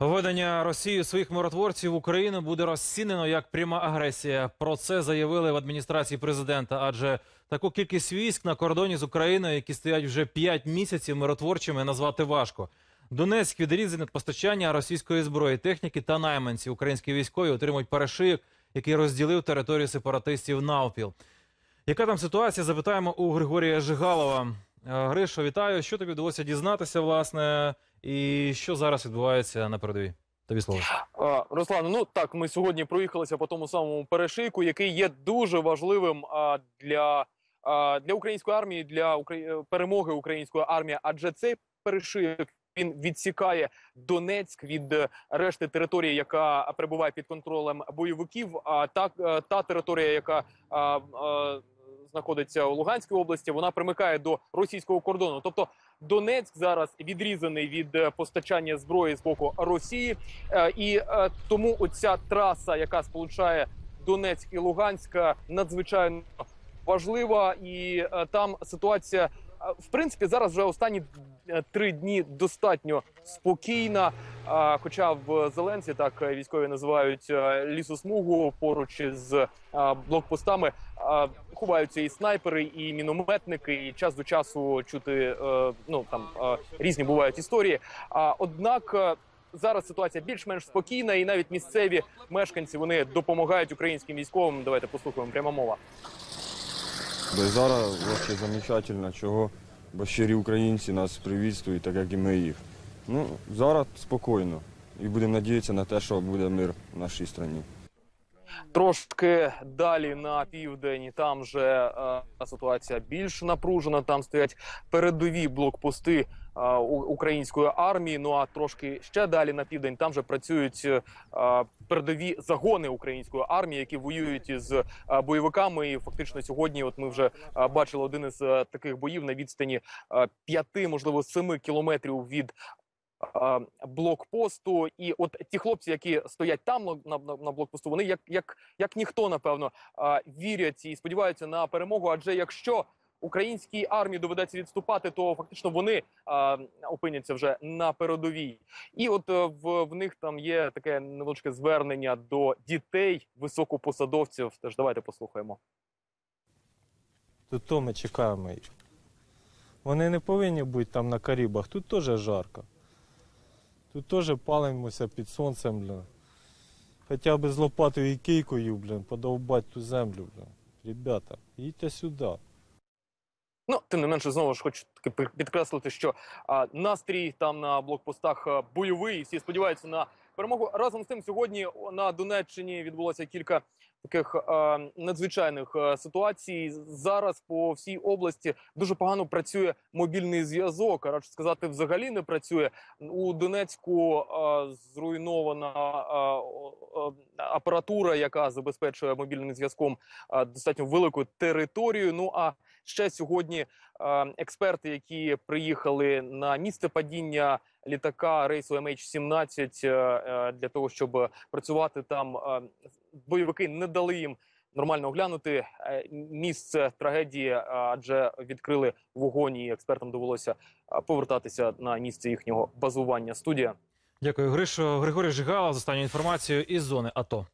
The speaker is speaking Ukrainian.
Введення Росії своїх миротворців в Україну буде розцінено як пряма агресія. Про це заявили в адміністрації президента. Адже таку кількість військ на кордоні з Україною, які стоять вже 5 місяців миротворчими, назвати важко. Донецьк відрізаний від постачання російської зброї, техніки та найманці. Українські військові отримують перешийок, який розділив територію сепаратистів навпіл. Яка там ситуація? Запитаємо у Григорія Жигалова. Е, Гришо, вітаю. Що тобі вдалося дізнатися, власне, і що зараз відбувається на передовій? Тобі слово. А, Руслан, ну так, ми сьогодні проїхалися по тому самому перешийку, який є дуже важливим а, для, а, для української армії, для Украї- перемоги української армії. Адже цей перешийок він відсікає Донецьк від е, решти території, яка перебуває під контролем бойовиків. А та, е, та територія, яка а, а, знаходиться у Луганській області, вона примикає до російського кордону. Тобто Донецьк зараз відрізаний від е, постачання зброї з боку Росії, Е, і е, тому оця траса, яка сполучає Донецьк і Луганськ, е, надзвичайно важлива, і там ситуація. В принципі, зараз вже останні три дні достатньо спокійна. Хоча в Зеленці так е, військові називають е, лісосмугу поруч е, блокпостами, ховаються і снайпери, і мінометники, і час до часу чути е, ну там е, різні бувають історії. Однак е, зараз ситуація більш-менш спокійна, і навіть місцеві мешканці вони допомагають українським військовим. Давайте послухаємо пряма мова. Зараз взагалі замечательно, чого бо щирі українці нас привітствують, так як і ми їх. Ну, зараз спокійно. І будемо надіятися на те, що буде мир в нашій країні. Трошки далі на південь там же е, ситуація більш напружена. Там стоять передові блокпости е, української армії. Ну а трошки ще далі на південь там же працюють е, передові загони української армії, які воюють із е, бойовиками. І фактично сьогодні, от ми вже е, бачили один із е, таких боїв на відстані е, п'яти, можливо, семи кілометрів від блокпосту. І от ті хлопці, які стоять там на, на, на блокпосту, вони як, як, як ніхто, напевно, вірять і сподіваються на перемогу. Адже якщо українській армії доведеться відступати, то фактично вони опиняться вже на передовій. І от е, в, в них там є таке невеличке звернення до дітей високопосадовців. Теж давайте послухаємо. То ми чекаємо їх. Вони не повинні бути там на Карібах. Тут теж жарко. Тут теж палимося під сонцем, блін. Хоча б з лопатою і кийкою, блін, подовбати ту землю, блін. Ребята, їдьте сюди. Ну, тим не менше, знову ж хочу таки підкреслити, що а, настрій там на блокпостах а, бойовий. і Всі сподіваються на перемогу. Разом з тим, сьогодні на Донеччині відбулося кілька таких а, надзвичайних а, ситуацій. Зараз по всій області дуже погано працює мобільний зв'язок. а Радше сказати, взагалі не працює. У Донецьку а, зруйнована а, о, апаратура, яка забезпечує мобільним зв'язком а, достатньо велику територію. Ну а ще сьогодні е, експерти, які приїхали на місце падіння літака рейсу MH17 е, е, для того, щоб працювати там, бойовики не дали їм. Нормально оглянути місце трагедії, адже відкрили вогонь, і експертам довелося повертатися на місце їхнього базування. Студія. Дякую, Гришо. Григорій Жигалов з останньою інформацією із зони АТО.